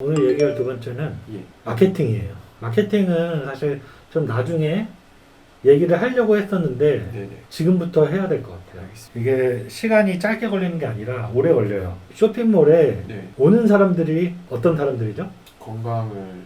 오늘 얘기할 두 번째는 예. 마케팅이에요. 마케팅은 사실 좀 나중에 얘기를 하려고 했었는데 네네. 지금부터 해야 될 것 같아요. 알겠습니다. 이게 시간이 짧게 걸리는 게 아니라 오래 걸려요. 쇼핑몰에 네. 오는 사람들이 어떤 사람들이죠? 건강을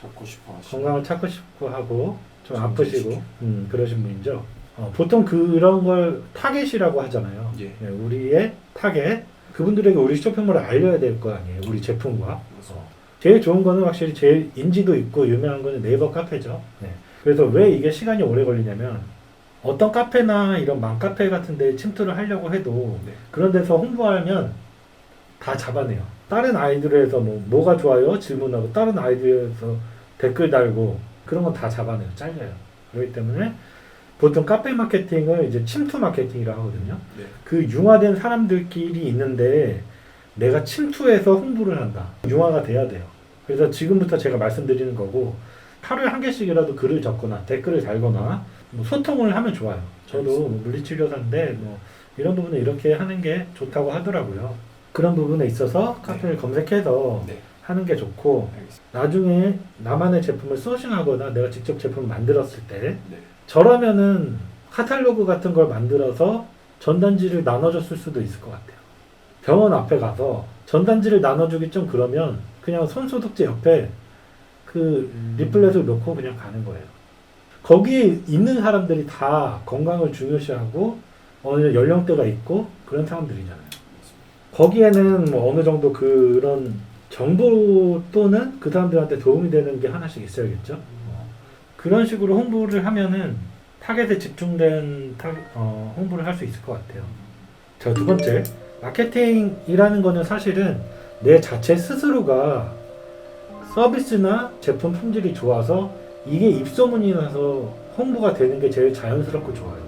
찾고 싶어 하시는 건강을 찾고 싶고 하고 좀좀 아프시고. 음, 그러신 분이죠. 어, 보통 그런 걸 타겟이라고 하잖아요. 예. 네, 우리의 타겟 그분들에게 우리 쇼핑몰을 알려야 될 거 아니에요. 우리 제품과. 어. 제일 좋은 거는 확실히 제일 인지도 있고 유명한 거는 네이버 카페죠. 네. 그래서 왜 이게 시간이 오래 걸리냐면 어떤 카페나 이런 맘카페 같은 데 침투를 하려고 해도 네. 그런 데서 홍보하면 다 잡아내요. 다른 아이들에서 뭐 뭐가 좋아요 질문하고 다른 아이들에서 댓글 달고 그런 건 다 잡아내요. 잘려요. 그렇기 때문에 보통 카페 마케팅을 이제 침투 마케팅이라고 하거든요. 네. 그 융화된 사람들끼리 있는데 내가 침투해서 홍보를 한다. 융화가 돼야 돼요. 그래서 지금부터 제가 말씀드리는 거고 하루에 한 개씩이라도 글을 적거나 댓글을 달거나 뭐 소통을 하면 좋아요. 저도 뭐 물리치료사인데 뭐 이런 부분에 이렇게 하는 게 좋다고 하더라고요. 그런 부분에 있어서 카페를 검색해서 네. 하는 게 좋고 알겠습니다. 나중에 나만의 제품을 소싱하거나 내가 직접 제품을 만들었을 때 네. 저라면은 카탈로그 같은 걸 만들어서 전단지를 나눠줬을 수도 있을 것 같아요. 병원 앞에 가서 전단지를 나눠주기 좀 그러면 그냥 손소독제 옆에 그 리플렛을 놓고 그냥 가는 거예요. 거기 있는 사람들이 다 건강을 중요시하고 어느 연령대가 있고 그런 사람들이잖아요. 거기에는 뭐 어느 정도 그런 정보 또는 그 사람들한테 도움이 되는 게 하나씩 있어야겠죠. 어. 그런 식으로 홍보를 하면은 타겟에 집중된 타, 어, 홍보를 할 수 있을 것 같아요. 자, 두 번째. 마케팅이라는 거는 사실은 내 자체 스스로가 서비스나 제품 품질이 좋아서 이게 입소문이 나서 홍보가 되는 게 제일 자연스럽고 좋아요.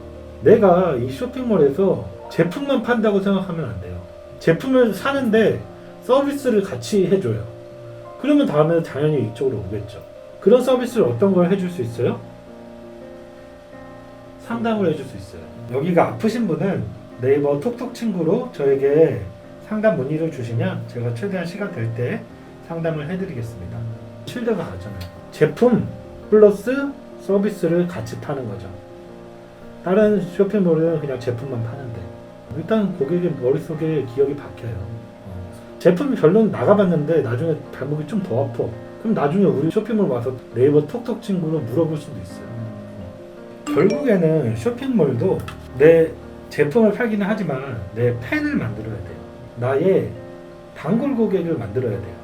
내가 이 쇼핑몰에서 제품만 판다고 생각하면 안 돼요. 제품을 사는데 서비스를 같이 해줘요. 그러면 다음에는 당연히 이쪽으로 오겠죠. 그런 서비스를 어떤 걸 해줄 수 있어요? 상담을 해줄 수 있어요. 여기가 아프신 분은 네이버 톡톡 친구로 저에게 상담 문의를 주시면 제가 최대한 시간 될 때 상담을 해드리겠습니다. 실드가 가잖아요. 제품 플러스 서비스를 같이 파는 거죠. 다른 쇼핑몰은 그냥 제품만 파는데 일단 고객의 머릿속에 기억이 박혀요. 어. 제품이 별로는 나가봤는데 나중에 발목이 좀 더 아파. 그럼 나중에 우리 쇼핑몰 와서 네이버 톡톡 친구로 물어볼 수도 있어요. 결국에는 쇼핑몰도 내 제품을 팔기는 하지만 내 팬을 만들어야 돼요. 나의 단골 고객을 만들어야 돼요.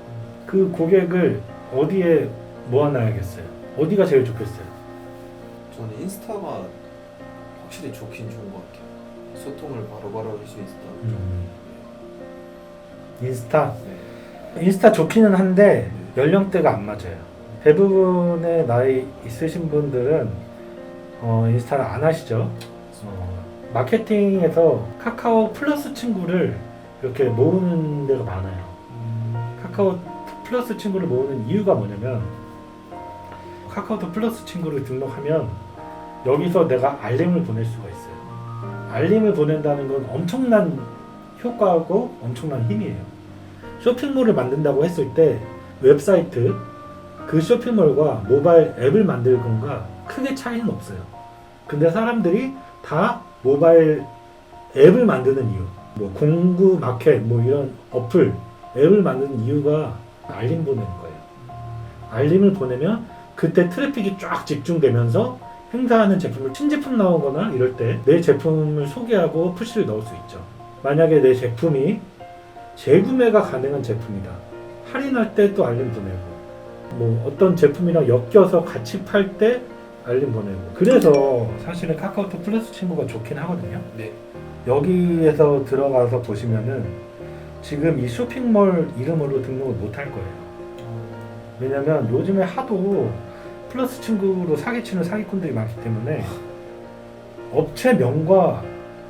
그 고객을 어디에 모아놔야겠어요? 어디가 제일 좋겠어요? 저는 인스타가 확실히 좋긴 좋은 것 같아요. 소통을 바로바로 할 수 있다. 음. 인스타. 네. 인스타 좋기는 한데 연령대가 안 맞아요. 대부분의 나이 있으신 분들은 어, 인스타를 안 하시죠. 어, 마케팅에서 카카오 플러스 친구를 이렇게 모으는 데가 많아요. 카카오 플러스 친구를 모으는 이유가 뭐냐면 카카오톡 플러스 친구를 등록하면 여기서 내가 알림을 보낼 수가 있어요. 알림을 보낸다는 건 엄청난 효과하고 엄청난 힘이에요. 쇼핑몰을 만든다고 했을 때 웹사이트 그 쇼핑몰과 모바일 앱을 만들 건가 크게 차이는 없어요. 근데 사람들이 다 모바일 앱을 만드는 이유, 뭐 공구 마켓 뭐 이런 어플 앱을 만드는 이유가 알림 보내는 거예요. 알림을 보내면 그때 트래픽이 쫙 집중되면서 행사하는 제품을 신제품 나오거나 이럴 때 내 제품을 소개하고 푸시를 넣을 수 있죠. 만약에 내 제품이 재구매가 가능한 제품이다. 할인할 때 또 알림 보내고, 뭐 어떤 제품이랑 엮여서 같이 팔 때 알림 보내고. 그래서 사실은 카카오톡 플러스 친구가 좋긴 하거든요. 네. 여기에서 들어가서 보시면은 지금 이 쇼핑몰 이름으로 등록을 못 할 거예요. 왜냐면 요즘에 하도 플러스 친구로 사기치는 사기꾼들이 많기 때문에 업체명과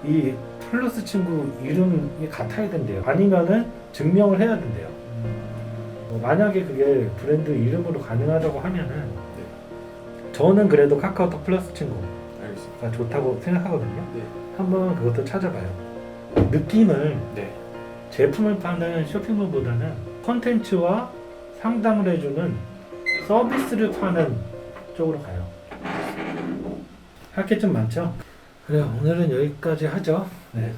이 플러스 친구 이름이 같아야 된대요. 아니면은 증명을 해야 된대요. 어, 만약에 그게 브랜드 이름으로 가능하다고 하면은 저는 그래도 카카오톡 플러스 친구가 알겠습니다. 좋다고 생각하거든요. 네. 한번 그것도 찾아봐요. 느낌을 네. 제품을 파는 쇼핑몰보다는 컨텐츠와 상담을 해주는 서비스를 파는 쪽으로 가요. 할 게 좀 많죠? 그래 오늘은 여기까지 하죠.